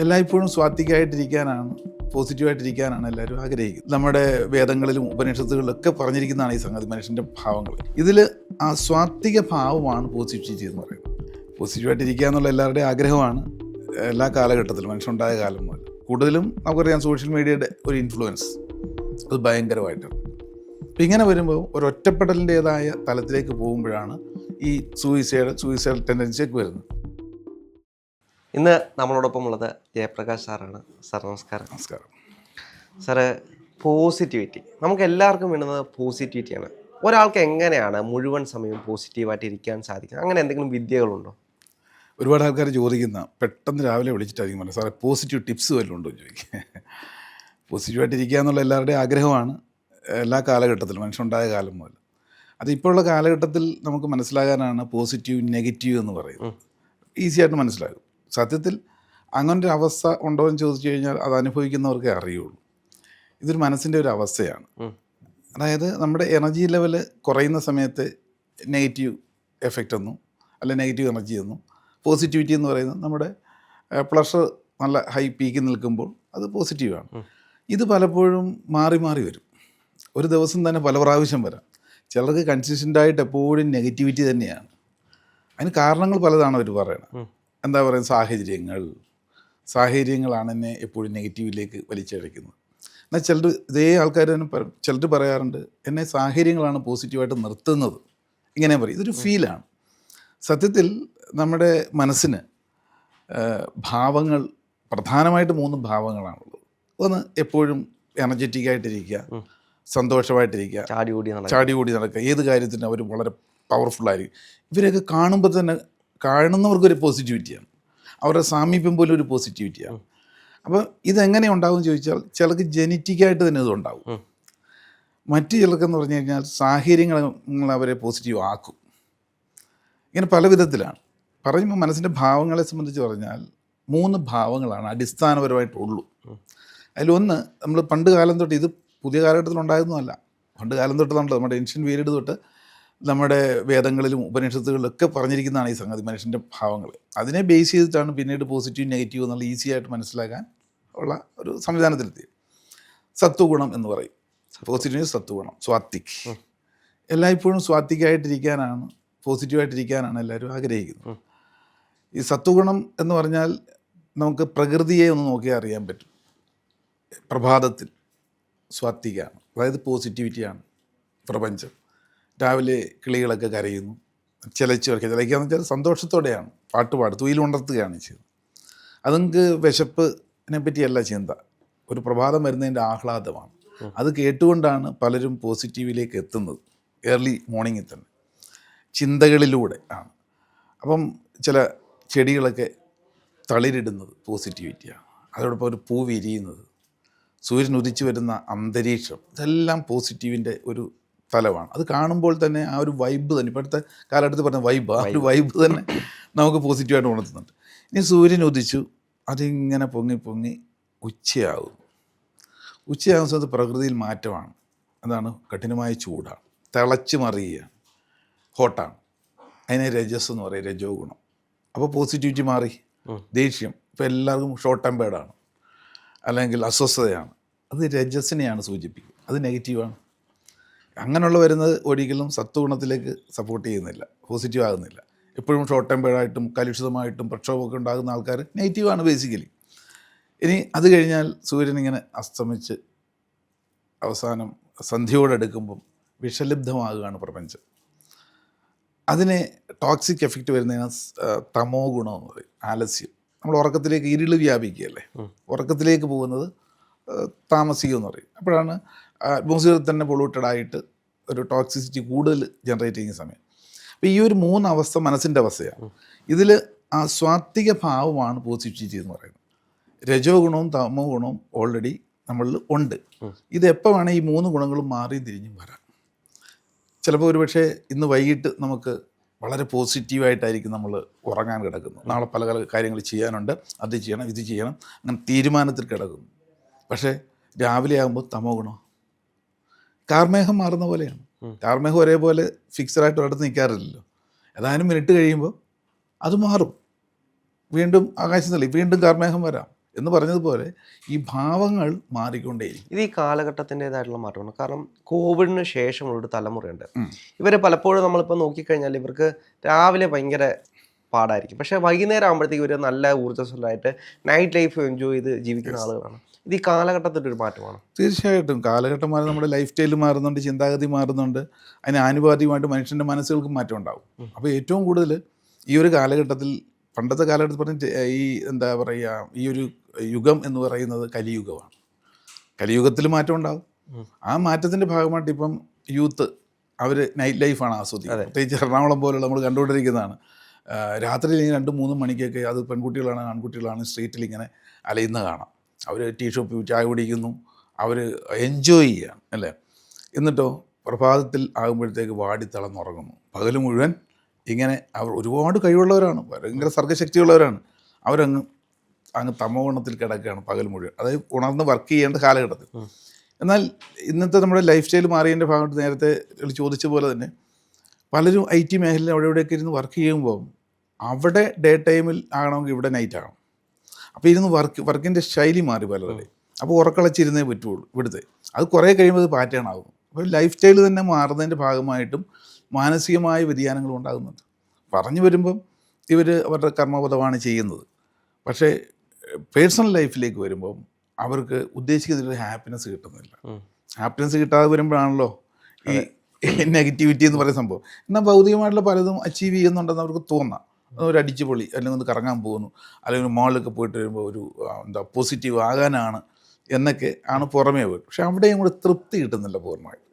എല്ലായ്പ്പോഴും സ്വാത്വികമായിട്ടിരിക്കാനാണ് പോസിറ്റീവായിട്ടിരിക്കാനാണ് എല്ലാവരും ആഗ്രഹിക്കുന്നത്. നമ്മുടെ വേദങ്ങളിലും ഉപനിഷത്തുകളിലൊക്കെ പറഞ്ഞിരിക്കുന്നതാണ് ഈ സംഗതി മനുഷ്യന്റെ ഭാവങ്ങൾ. ഇതിൽ ആ സ്വാത്വിക ഭാവമാണ് പോസിറ്റിവിറ്റി എന്ന് പറയുന്നത്. പോസിറ്റീവായിട്ടിരിക്കുക എന്നുള്ള എല്ലാവരുടെയും ആഗ്രഹമാണ് എല്ലാ കാലഘട്ടത്തിലും മനുഷ്യനുണ്ടായ കാലം മുതൽ. കൂടുതലും നമുക്കറിയാം സോഷ്യൽ മീഡിയയുടെ ഒരു ഇൻഫ്ലുവൻസ് അത് ഭയങ്കരമായിട്ടാണ്. അപ്പം ഇങ്ങനെ വരുമ്പോൾ ഒരു ഒറ്റപ്പെടലിന്റേതായ തലത്തിലേക്ക് പോകുമ്പോഴാണ് ഈ സൂയിസൈഡ് സൂയിസൈഡ് ടെൻഡൻസിയൊക്കെ വരുന്നത്. ഇന്ന് നമ്മളോടൊപ്പം ഉള്ളത് ജയപ്രകാശ് സാറാണ്. സാർ നമസ്കാരം. നമസ്കാരം. Sir positivity. നമുക്ക് എല്ലാവർക്കും വേണ്ടുന്നത് പോസിറ്റിവിറ്റിയാണ്. ഒരാൾക്ക് എങ്ങനെയാണ് മുഴുവൻ സമയം പോസിറ്റീവായിട്ട് ഇരിക്കാൻ സാധിക്കുന്നത്? അങ്ങനെ എന്തെങ്കിലും വിദ്യകളുണ്ടോ? ഒരുപാട് ആൾക്കാർ ചോദിക്കുന്ന പെട്ടെന്ന് രാവിലെ വിളിച്ചിട്ടായിരിക്കും പറഞ്ഞത്. സാറേ പോസിറ്റീവ് ടിപ്സ് വല്ലതും ഉണ്ടോ എന്ന് ചോദിക്കുക പോസിറ്റീവായിട്ട് ഇരിക്കുക എന്നുള്ള എല്ലാവരുടെയും ആഗ്രഹമാണ് എല്ലാ കാലഘട്ടത്തിലും മനുഷ്യനുണ്ടായ കാലം മുതൽ. അത് ഇപ്പോഴുള്ള കാലഘട്ടത്തിൽ നമുക്ക് മനസ്സിലാകാനാണ് പോസിറ്റീവ് നെഗറ്റീവ് എന്ന് പറയുന്നത്. ഈസിയായിട്ട് മനസ്സിലാകും. സത്യത്തിൽ അങ്ങനൊരു അവസ്ഥ ഉണ്ടോ എന്ന് ചോദിച്ചു കഴിഞ്ഞാൽ അത് അനുഭവിക്കുന്നവർക്കേ അറിയുള്ളൂ. ഇതൊരു മനസ്സിന്റെ ഒരു അവസ്ഥയാണ്. അതായത് നമ്മുടെ എനർജി ലെവൽ കുറയുന്ന സമയത്ത് നെഗറ്റീവ് എഫക്റ്റ് ഒന്നും അല്ലെ നെഗറ്റീവ് എനർജി ഒന്നും പോസിറ്റിവിറ്റി എന്ന് പറയുന്നത് നമ്മുടെ പ്ലഷർ നല്ല ഹൈ പീക്കിൽ നിൽക്കുമ്പോൾ അത് പോസിറ്റീവാണ്. ഇത് പലപ്പോഴും മാറി മാറി വരും. ഒരു ദിവസം തന്നെ പല പ്രാവശ്യം വരാം. ചിലർക്ക് കൺസിസ്റ്റന്റ് ആയിട്ട് എപ്പോഴും നെഗറ്റിവിറ്റി തന്നെയാണ്. അതിന് കാരണങ്ങൾ പലതാണ് അവർ പറയുന്നത്. എന്താ പറയുക സാഹചര്യങ്ങൾ. സാഹചര്യങ്ങളാണ് എന്നെ എപ്പോഴും നെഗറ്റീവിലേക്ക് വലിച്ചഴക്കുന്നത് എന്നാൽ ചിലർ ഇതേ ആൾക്കാർ തന്നെ ചിലർ പറയാറുണ്ട് എന്നെ സാഹചര്യങ്ങളാണ് പോസിറ്റീവായിട്ട് നിർത്തുന്നത്. ഇങ്ങനെ പറയും. ഇതൊരു ഫീലാണ്. സത്യത്തിൽ നമ്മുടെ മനസ്സിന് ഭാവങ്ങൾ പ്രധാനമായിട്ട് മൂന്ന് ഭാവങ്ങളാണുള്ളത്. ഒന്ന് എപ്പോഴും എനർജറ്റിക് ആയിട്ടിരിക്കുക. സന്തോഷമായിട്ടിരിക്കുക ചാടി ഓടി നടക്കുക. ഏത് കാര്യത്തിനും അവർ വളരെ പവർഫുള്ളായിരിക്കും ഇവരെയൊക്കെ കാണുമ്പോൾ തന്നെ കാണുന്നവർക്കൊരു പോസിറ്റിവിറ്റിയാണ് അവരുടെ സാമീപ്യം പോലും ഒരു പോസിറ്റിവിറ്റിയാണ് അപ്പോൾ ഇതെങ്ങനെ ഉണ്ടാവും എന്ന് ചോദിച്ചാൽ ചിലർക്ക് ജനറ്റിക്കായിട്ട് തന്നെ ഇതുണ്ടാവും. ഉം. മറ്റു ചിലർക്കെന്ന് പറഞ്ഞു കഴിഞ്ഞാൽ സാഹചര്യങ്ങൾ അവരെ പോസിറ്റീവ് ആക്കും. ഇങ്ങനെ പല വിധത്തിലാണ്. പറയുമ്പോൾ മനസ്സിന്റെ ഭാവങ്ങളെ സംബന്ധിച്ച് പറഞ്ഞാൽ മൂന്ന് ഭാവങ്ങളാണ് അടിസ്ഥാനപരമായിട്ടുള്ളൂ അതിലൊന്ന് നമ്മൾ പണ്ട് കാലം തൊട്ട് ഇത് പുതിയ കാലഘട്ടത്തിൽ ഉണ്ടായിരുന്നതല്ല പണ്ട് കാലം തൊട്ട് നമ്മൾ നമ്മുടെ ഏൻഷ്യൻ പീരീഡ് തൊട്ട് നമ്മുടെ വേദങ്ങളിലും ഉപനിഷത്തുകളിലൊക്കെ പറഞ്ഞിരിക്കുന്നതാണ് ഈ സംഗതി മനുഷ്യന്റെ ഭാവങ്ങൾ. അതിനെ ബേസ് ചെയ്തിട്ടാണ് പിന്നീട് പോസിറ്റീവ് നെഗറ്റീവ് എന്നുള്ള ഈസി ആയിട്ട് മനസ്സിലാക്കാൻ ഉള്ള ഒരു സംവിധാനത്തിലെത്തി സത്വഗുണം എന്ന് പറയും. പോസിറ്റീവ് സത്വഗുണം സ്വാത്തിക് എല്ലായ്പ്പോഴും സ്വാത്തിക്കായിട്ടിരിക്കാനാണ് പോസിറ്റീവായിട്ടിരിക്കാനാണ് എല്ലാവരും ആഗ്രഹിക്കുന്നത്. ഈ സത്വഗുണം എന്ന് പറഞ്ഞാൽ നമുക്ക് പ്രകൃതിയെ ഒന്ന് നോക്കിയാൽ അറിയാൻ പറ്റും. പ്രഭാതത്തിൽ സ്വാത്തികാണ് അതായത് പോസിറ്റിവിറ്റിയാണ് പ്രപഞ്ചം. രാവിലെ കിളികളൊക്കെ കരയുന്നു ചിലച്ച് വരയ്ക്കുക ചിലയ്ക്കുക എന്ന് വെച്ചാൽ സന്തോഷത്തോടെയാണ്. പാട്ട് പാട്. തുയിലുണർത്തുകയാണ് ഉണർത്തുകയാണ് അത് നിങ്ങൾക്ക് വിശപ്പിനെ പറ്റിയല്ല ചിന്ത. ഒരു പ്രഭാതം വരുന്നതിന്റെ ആഹ്ലാദമാണ്. അത് കേട്ടുകൊണ്ടാണ് പലരും പോസിറ്റീവിലേക്ക് എത്തുന്നത്. ഏർലി മോർണിംഗിൽ തന്നെ. ചിന്തകളിലൂടെ ആണ്. അപ്പം ചില ചെടികളൊക്കെ തളിരിടുന്നത് പോസിറ്റിവിറ്റിയാണ്. അതോടൊപ്പം ഒരു പൂ വിരിയുന്നത്. സൂര്യൻ ഉദിച്ചു വരുന്ന അന്തരീക്ഷം. ഇതെല്ലാം പോസിറ്റീവിന്റെ ഒരു തലമാണ് അത് കാണുമ്പോൾ തന്നെ ആ ഒരു വൈബ് തന്നെ. ഇപ്പോഴത്തെ കാലഘട്ടത്തിൽ പറഞ്ഞ വൈബ് ആ ഒരു വൈബ് തന്നെ നമുക്ക് പോസിറ്റീവായിട്ട് ഉണർത്തുന്നുണ്ട്. ഇനി സൂര്യൻ ഉദിച്ചു. അതിങ്ങനെ പൊങ്ങി പൊങ്ങി ഉച്ചയാകും. ഉച്ചയാകുന്ന സമയത്ത് പ്രകൃതിയിൽ മാറ്റമാണ്. അതാണ് കഠിനമായ ചൂടാണ്. തിളച്ച് മറിയുകയാണ് ഹോട്ടാണ് അതിനെ രജസ് എന്ന് പറയും. രജോ ഗുണം. അപ്പോൾ പോസിറ്റിവിറ്റി മാറി. ദേഷ്യം. ഇപ്പോൾ എല്ലാവർക്കും ഷോർട്ട് ടെമ്പേർഡാണ് അല്ലെങ്കിൽ അസ്വസ്ഥതയാണ്. അത് രജസിനെയാണ് സൂചിപ്പിക്കുക. അത് നെഗറ്റീവാണ് അങ്ങനെയുള്ള വരുന്നത് ഒരിക്കലും സത്വഗുണത്തിലേക്ക് സപ്പോർട്ട് ചെയ്യുന്നില്ല. പോസിറ്റീവ് ആകുന്നില്ല. എപ്പോഴും ഷോർട്ട് ടെമ്പേർഡായിട്ടും കലുഷിതമായിട്ടും പ്രക്ഷോഭമൊക്കെ ഉണ്ടാകുന്ന ആൾക്കാർ നെഗറ്റീവാണ് ബേസിക്കലി ഇനി അത് കഴിഞ്ഞാൽ സൂര്യൻ ഇങ്ങനെ അസ്തമിച്ച് അവസാനം സന്ധ്യയോടടുക്കുമ്പം വിഷലിബ്ധമാകുകയാണ് പ്രപഞ്ചം. അതിനെ ടോക്സിക് എഫക്റ്റ് വരുന്നതിന് തമോ ഗുണം എന്ന് പറയും. ആലസ്യം. നമ്മൾ ഉറക്കത്തിലേക്ക് ഇരുൾ വ്യാപിക്കുകയല്ലേ? ഉറക്കത്തിലേക്ക് പോകുന്നത് താമസിക്കും എന്ന് പറയും. അപ്പോഴാണ് അറ്റ്മോസ്ഫിയറിൽ തന്നെ പൊള്യൂട്ടഡ് ആയിട്ട് ഒരു ടോക്സിസിറ്റി കൂടുതൽ ജനറേറ്റ് ചെയ്യുന്ന സമയം. അപ്പോൾ ഈ ഒരു മൂന്ന് അവസ്ഥ മനസ്സിന്റെ അവസ്ഥയാണ് ഇതിൽ ആ സ്വാത്വിക ഭാവമാണ് പോസിറ്റിവിറ്റി എന്ന് പറയുന്നത്. രജോ ഗുണവും തമോ ഗുണവും ഓൾറെഡി നമ്മളിൽ ഉണ്ട്. ഇത് എപ്പോൾ വേണേൽ ഈ മൂന്ന് ഗുണങ്ങളും മാറി തിരിഞ്ഞും വരാം. ചിലപ്പോൾ ഒരുപക്ഷെ ഇന്ന് വൈകിട്ട് നമുക്ക് വളരെ പോസിറ്റീവായിട്ടായിരിക്കും നമ്മൾ ഉറങ്ങാൻ കിടക്കുന്നത് നാളെ പല പല കാര്യങ്ങൾ ചെയ്യാനുണ്ട്. അത് ചെയ്യണം ഇത് ചെയ്യണം. അങ്ങനെ തീരുമാനത്തിൽ കിടക്കുന്നു. പക്ഷേ രാവിലെ ആകുമ്പോൾ തമോ ഗുണം? കാർമേഘം മാറുന്ന പോലെയാണ്. കാർമേഹം ഒരേപോലെ ഫിക്സഡ് ആയിട്ട് ഒരിടത്ത് നിൽക്കാറില്ലല്ലോ. ഏതാനും മിനിറ്റ് കഴിയുമ്പോൾ അത് മാറും. വീണ്ടും ആകാശം തള്ളി വീണ്ടും കാർമേഹം വരാം എന്ന് പറഞ്ഞതുപോലെ ഈ ഭാവങ്ങൾ മാറിക്കൊണ്ടേയിരിക്കും. ഇത് ഈ കാലഘട്ടത്തിന്റെതായിട്ടുള്ള മാറ്റമാണ്. കാരണം കോവിഡിന് ശേഷമുള്ളൊരു തലമുറയുണ്ട്. ഇവരെ പലപ്പോഴും നമ്മളിപ്പോൾ നോക്കിക്കഴിഞ്ഞാൽ ഇവർക്ക് രാവിലെ ഭയങ്കര പാടായിരിക്കും. പക്ഷേ വൈകുന്നേരം ആകുമ്പോഴത്തേക്ക് ഇവർ നല്ല ഊർജസ്വലമായിട്ട് നൈറ്റ് ലൈഫ് എൻജോയ് ചെയ്ത് ജീവിക്കുന്ന ആളുകളാണ്. ഇത് ഈ കാലഘട്ടത്തിന്റെ ഒരു മാറ്റമാണ്? തീർച്ചയായിട്ടും. കാലഘട്ടം മാറി നമ്മുടെ ലൈഫ് സ്റ്റൈൽ മാറുന്നുണ്ട് ചിന്താഗതി മാറുന്നുണ്ട്. അതിന് ആനുപാതികമായിട്ട് മനുഷ്യന്റെ മനസ്സുകൾക്കും മാറ്റം ഉണ്ടാവും. അപ്പോൾ ഏറ്റവും കൂടുതൽ ഈ ഒരു കാലഘട്ടത്തിൽ പണ്ടത്തെ കാലഘട്ടത്തിൽ പറഞ്ഞ ഈ എന്താ പറയുക ഈ ഒരു യുഗം എന്ന് പറയുന്നത് കലിയുഗമാണ്. കലിയുഗത്തിൽ മാറ്റം ഉണ്ടാകും ആ മാറ്റത്തിന്റെ ഭാഗമായിട്ട് ഇപ്പം യൂത്ത് അവർ നൈറ്റ് ലൈഫാണ് ആസ്വദിക്കുന്നത്. പ്രത്യേകിച്ച് എറണാകുളം പോലുള്ള നമ്മൾ കണ്ടുകൊണ്ടിരിക്കുന്നതാണ്. രാത്രിയിൽ ഇങ്ങനെ മൂന്ന് മൂന്നും മണിക്കൊക്കെ അത് പെൺകുട്ടികളാണ് ആൺകുട്ടികളാണ് സ്ട്രീറ്റിൽ ഇങ്ങനെ അലയുന്ന കാണാം. അവർ ടീ ഷോപ്പിൽ ചായ കുടിക്കുന്നു. അവർ എൻജോയ് ചെയ്യുകയാണ് അല്ലേ? എന്നിട്ടോ പ്രഭാതത്തിൽ ആകുമ്പോഴത്തേക്ക് വാടി തളർന്നുറങ്ങുന്നു പകൽ മുഴുവൻ ഇങ്ങനെ അവർ ഒരുപാട് കഴിവുള്ളവരാണ് ഭയങ്കര സർഗശക്തിയുള്ളവരാണ് അവരങ്ങ് അങ്ങ് തമോഗുണത്തിൽ കിടക്കുകയാണ് പകൽ മുഴുവൻ. അതായത് ഉണർന്ന് വർക്ക് ചെയ്യേണ്ട കാലഘട്ടത്തിൽ. എന്നാൽ ഇന്നത്തെ നമ്മുടെ ലൈഫ് സ്റ്റൈൽ മാറിയതിന്റെ ഭാഗമായിട്ട് നേരത്തെ ചോദിച്ച പോലെ തന്നെ പലരും ഐ ടി മേഖലയിൽ അവിടെ ഇവിടെയൊക്കെ ഇരുന്ന് വർക്ക് ചെയ്യുമ്പോൾ അവിടെ ഡേ ടൈമിൽ ആകണമെങ്കിൽ ഇവിടെ നൈറ്റ് ആകണം. അപ്പോൾ ഇരുന്ന് വർക്ക് വർക്കിന്റെ ശൈലി മാറി പലരുടെ. അപ്പോൾ ഉറക്കളച്ചിരുന്നേ പറ്റുള്ളൂ ഇവിടുത്തെ. അത് കുറേ കഴിയുമ്പോൾ അത് പാറ്റേൺ ആകും. അപ്പോൾ ലൈഫ് സ്റ്റൈൽ തന്നെ മാറുന്നതിന്റെ ഭാഗമായിട്ടും മാനസികമായ വ്യതിയാനങ്ങൾ ഉണ്ടാകുന്നുണ്ട്. പറഞ്ഞു വരുമ്പം ഇവർ അവരുടെ കർമ്മപദമാണ് ചെയ്യുന്നത്. പക്ഷേ പേഴ്സണൽ ലൈഫിലേക്ക് വരുമ്പം അവർക്ക് ഉദ്ദേശിക്കുന്നതിലൊരു ഹാപ്പിനെസ് കിട്ടുന്നില്ല. ഹാപ്പിനെസ് കിട്ടാതെ വരുമ്പോഴാണല്ലോ ഈ നെഗറ്റിവിറ്റി എന്ന് പറയുന്ന സംഭവം. എന്നാൽ ഭൗതികമായിട്ടുള്ള പലതും അച്ചീവ് ചെയ്യുന്നുണ്ടെന്ന് അവർക്ക് തോന്നാം. ഒരു അടിച്ചു പൊളി അല്ലെങ്കിൽ ഒന്ന് കറങ്ങാൻ പോകുന്നു അല്ലെങ്കിൽ മാളിലൊക്കെ പോയിട്ട് വരുമ്പോൾ ഒരു എന്താ പോസിറ്റീവ് ആകാനാണ് എന്നൊക്കെ ആണ് പുറമേ വരും പക്ഷെ അവിടെയും കൂടെ തൃപ്തി കിട്ടുന്നില്ല പൂർണമായിട്ട്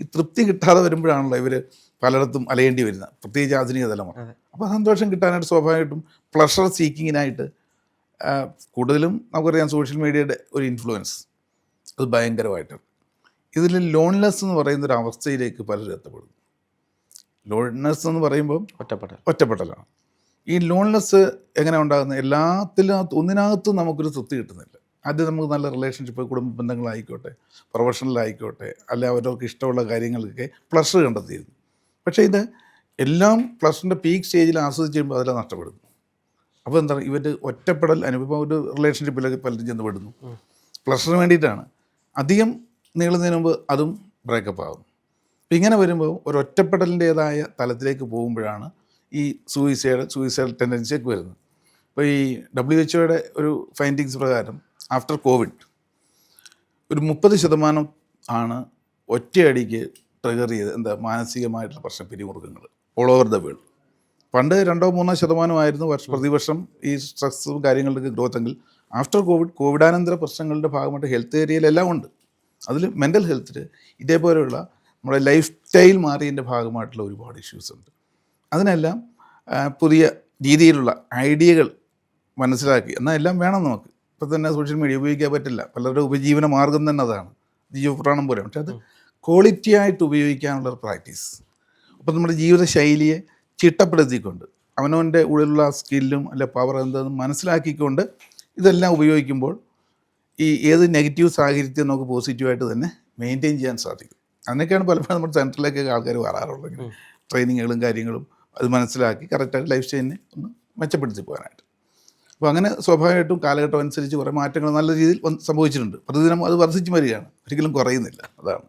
ഈ തൃപ്തി കിട്ടാതെ വരുമ്പോഴാണല്ലോ ഇവർ പലയിടത്തും അലയേണ്ടി വരുന്നത്. പ്രത്യേകിച്ച് ആധുനിക തലമുറ. അപ്പോൾ സന്തോഷം കിട്ടാനായിട്ട് സ്വാഭാവികമായിട്ടും പ്ലഷർ സീക്കിങ്ങിനായിട്ട് കൂടുതലും നമുക്കറിയാം സോഷ്യൽ മീഡിയയുടെ ഒരു ഇൻഫ്ലുവൻസ് അത് ഭയങ്കരമായിട്ടാണ്. ഇതിൽ ലോൺലെസ് എന്ന് പറയുന്ന ഒരു അവസ്ഥയിലേക്ക് പലരും എത്തപ്പെടുന്നു. ലോൺലെസ് എന്ന് പറയുമ്പോൾ ഒറ്റപ്പെട്ടൽ ഒറ്റപ്പെടലാണ്. ഈ ലോൺലെസ് എങ്ങനെ ഉണ്ടാകുന്ന? എല്ലാത്തിലും ഒന്നിനകത്തും നമുക്കൊരു തൃപ്തി കിട്ടുന്നില്ല. ആദ്യം നമുക്ക് നല്ല റിലേഷൻഷിപ്പ് കുടുംബ ബന്ധങ്ങളായിക്കോട്ടെ പ്രൊഫഷണലായിക്കോട്ടെ അല്ലെ അവരവർക്ക് ഇഷ്ടമുള്ള കാര്യങ്ങൾക്കൊക്കെ പ്ലസ് കണ്ടെത്തിയിരുന്നു. പക്ഷേ ഇത് എല്ലാം പ്ലസ്സിന്റെ പീക്ക് സ്റ്റേജിൽ ആസ്വദിച്ച് കഴിയുമ്പോൾ അതെല്ലാം നഷ്ടപ്പെടുന്നു. അപ്പോൾ എന്താണ്? ഇവർ ഒറ്റപ്പെടൽ അനുഭവം ഒരു റിലേഷൻഷിപ്പിലൊക്കെ പലരും ചെന്ന് പെടുന്നു പ്ലസ്സിന് വേണ്ടിയിട്ടാണ്. അധികം നീളുന്നതിന് മുമ്പ് അതും ബ്രേക്കപ്പ് ആകും ഇങ്ങനെ വരുമ്പോൾ ഒരു ഒറ്റപ്പെടലിന്റേതായ തലത്തിലേക്ക് പോകുമ്പോഴാണ് ഈ സൂയിസൈഡ് സൂയിസൈഡ് ടെൻഡൻസിയൊക്കെ വരുന്നത് അപ്പോൾ ഈ ഡബ്ല്യു എച്ച് ഒയുടെ ഒരു ഫൈൻഡിങ്സ് പ്രകാരം ആഫ്റ്റർ കോവിഡ് ഒരു മുപ്പത് ശതമാനം ആണ് ഒറ്റയടിക്ക് ട്രിഗർ ചെയ്ത് എന്താ മാനസികമായിട്ടുള്ള പ്രശ്നം പിരിമുറുക്കങ്ങൾ ഓൾ ഓവർ ദ വേൾഡ് പണ്ട് രണ്ടോ മൂന്നോ ശതമാനമായിരുന്നു വർഷ പ്രതിവർഷം ഈ സ്ട്രെസ്സും കാര്യങ്ങളുടെ ഗ്രോത്ത് എങ്കിൽ ആഫ്റ്റർ കോവിഡ് കോവിഡാനന്തര പ്രശ്നങ്ങളുടെ ഭാഗമായിട്ട് ഹെൽത്ത് ഏരിയയിലെല്ലാം ഉണ്ട്. അതിൽ മെന്റൽ ഹെൽത്തിൽ ഇതേപോലെയുള്ള നമ്മുടെ ലൈഫ് സ്റ്റൈൽ മാറിയതിന്റെ ഭാഗമായിട്ടുള്ള ഒരുപാട് ഇഷ്യൂസ് ഉണ്ട്. അതിനെല്ലാം പുതിയ രീതിയിലുള്ള ഐഡിയകൾ മനസ്സിലാക്കി. എന്നാൽ എല്ലാം വേണം നമുക്ക്. ഇപ്പം തന്നെ സോഷ്യൽ മീഡിയ ഉപയോഗിക്കാൻ പറ്റില്ല. പലരുടെ ഉപജീവന മാർഗം തന്നെ അതാണ്. ജീവപുരാണം പോലെ. പക്ഷെ അത് ക്വാളിറ്റി ആയിട്ട് ഉപയോഗിക്കാനുള്ള ഒരു പ്രാക്ടീസ് അപ്പം നമ്മുടെ ജീവിതശൈലിയെ ചിട്ടപ്പെടുത്തിക്കൊണ്ട് അവനവന്റെ ഉള്ളിലുള്ള സ്കില്ലും അല്ലെ പവർ എന്താണെന്ന് മനസ്സിലാക്കിക്കൊണ്ട് ഇതെല്ലാം ഉപയോഗിക്കുമ്പോൾ ഈ ഏത് നെഗറ്റീവ് സാഹചര്യത്തെ നമുക്ക് പോസിറ്റീവായിട്ട് തന്നെ മെയിന്റെയിൻ ചെയ്യാൻ സാധിക്കും. അതിനൊക്കെയാണ് പലപ്പോഴും നമ്മുടെ സെന്ററിലേക്കൊക്കെ ആൾക്കാർ വരാറുള്ളത്. ട്രെയിനിങ്ങുകളും കാര്യങ്ങളും അത് മനസ്സിലാക്കി കറക്റ്റായിട്ട് ലൈഫ് സ്റ്റൈലിനെ ഒന്ന് മെച്ചപ്പെടുത്തി പോകാനായിട്ട്. അപ്പോൾ അങ്ങനെ സ്വാഭാവികമായിട്ടും കാലഘട്ടം അനുസരിച്ച് കുറേ മാറ്റങ്ങൾ നല്ല രീതിയിൽ സംഭവിച്ചിട്ടുണ്ട്. പ്രതിദിനം അത് വർദ്ധിച്ചു വരികയാണ്. ഒരിക്കലും കുറയുന്നില്ല. അതാണ്.